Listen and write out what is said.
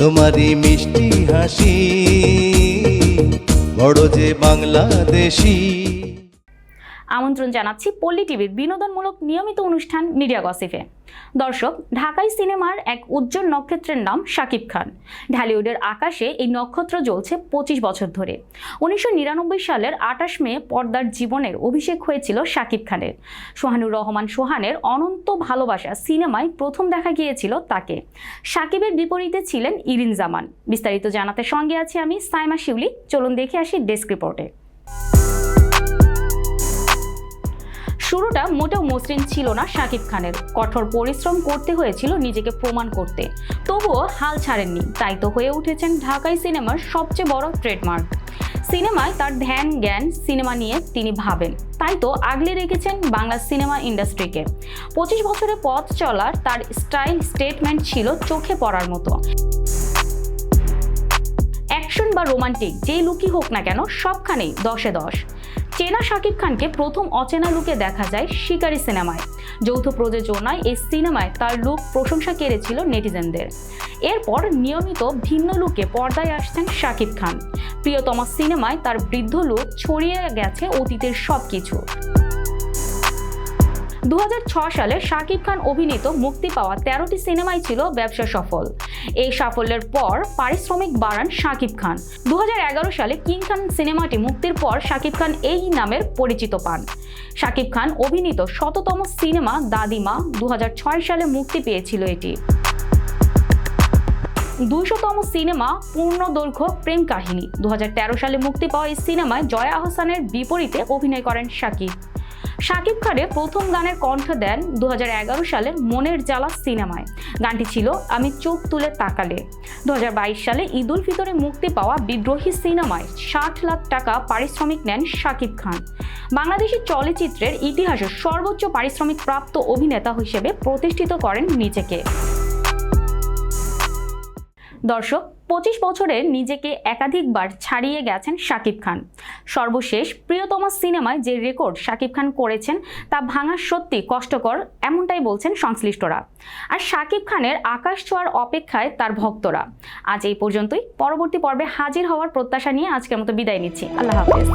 তোমারই মিষ্টি হাসি বড় যে বাংলাদেশি আমন্ত্রণ জানাচ্ছি পল্লী টিভির বিনোদনমূলক নিয়মিত অনুষ্ঠান মিডিয়া গসিফে দর্শক, ঢাকাই সিনেমার এক উজ্জ্বল নক্ষত্রের নাম শাকিব খান। ঢালিউডের আকাশে এই নক্ষত্র জ্বলছে পঁচিশ বছর ধরে। উনিশশো নিরানব্বই সালের আঠাশ মে পর্দার জীবনের অভিষেক হয়েছিল শাকিব খানের। সোহানুর রহমান সোহানের অনন্ত ভালোবাসা সিনেমায় প্রথম দেখা গিয়েছিল তাকে। শাকিবের বিপরীতে ছিলেন ইরিন জামান। বিস্তারিত জানাতে সঙ্গে আছি আমি সাইমা শিউলি। চলুন দেখে আসি ডেস্ক রিপোর্টে। শুরুটা মোটেও মসৃণ ছিল না শাকিব খানের। কঠোর পরিশ্রম করতে হয়েছিল নিজেকে প্রমাণ করতে। তবুও হাল ছাড়েননি। তাই তো হয়ে উঠেছেন ঢাকাই সিনেমার সবচেয়ে বড় ট্রেডমার্ক। সিনেমায় তার ধ্যান, জ্ঞান, সিনেমা নিয়ে তিনি ভাবেন। তাই তো আগলে রেখেছেন বাংলা সিনেমা ইন্ডাস্ট্রিকে। পঁচিশ বছরের পথ চলার তার স্টাইল স্টেটমেন্ট ছিল চোখে পড়ার মতো। অ্যাকশন বা রোমান্টিক যেই লুকই হোক না কেন, সবখানেই দশে দশ। চেনা শাকিব খানকে প্রথম অচেনা লুকে দেখা যায় শিকারি সিনেমায়। যৌথ প্রযোজনায় এই সিনেমায় তার লুক, প্রশংসা কেড়েছিল নেটিজেনদের। এরপর নিয়মিত ভিন্ন লুকে পর্দায় আসছেন শাকিব খান। প্রিয়তমা সিনেমায় তার বৃদ্ধ লুক ছড়িয়ে গেছে অতীতের সব কিছু দু হাজার ছয় সালে শাকিব খান অভিনীত মুক্তি পাওয়া তেরোটি সিনেমাই ছিল ব্যবসা সফল। এই সাফল্যের পর পারিশ্রমিক বাড়ান শাকিব খান। দু হাজার এগারো সালে কিং খান সিনেমাটি মুক্তির পর শাকিব খান এই নামের পরিচিত পান। শাকিব খান অভিনীত শততম সিনেমা দাদিমা দু হাজার ছয় সালে মুক্তি পেয়েছিল এটি। দুইশতম সিনেমা পূর্ণ দৈর্ঘ্য প্রেম কাহিনী। দু হাজার তেরো সালে মুক্তি পাওয়া এই সিনেমায় জয়া আহসানের বিপরীতে অভিনয় করেন শাকিব। শাকিব খানের প্রথম গানের কণ্ঠ দেন দু সালের মনের জ্বালা সিনেমায়। গানটি ছিল আমি চোখ তুলে তাকালে। দু হাজার বাইশ সালে ঈদ উল ফিতরে মুক্তি পাওয়া বিদ্রোহী সিনেমায় ষাট লাখ টাকা পারিশ্রমিক নেন শাকিব খান। বাংলাদেশি চলচ্চিত্রের ইতিহাসে সর্বোচ্চ পারিশ্রমিক প্রাপ্ত অভিনেতা হিসেবে প্রতিষ্ঠিত করেন নিজেকে। দর্শক, পঁচিশ বছরে নিজেকে একাধিকবার ছাড়িয়ে গেছেন শাকিব খান। সর্বশেষ প্রিয়তমা সিনেমায় যে রেকর্ড শাকিব খান করেছেন, তা ভাঙা সত্যি কষ্টকর, এমনটাই বলছেন সংশ্লিষ্টরা। আর শাকিব খানের আকাশ ছোঁয়ার অপেক্ষায় তার ভক্তরা। আজ এই পর্যন্তই। পরবর্তী পর্বে হাজির হওয়ার প্রত্যাশা নিয়ে আজকের মতো বিদায় নিচ্ছি। আল্লাহ হাফেজ।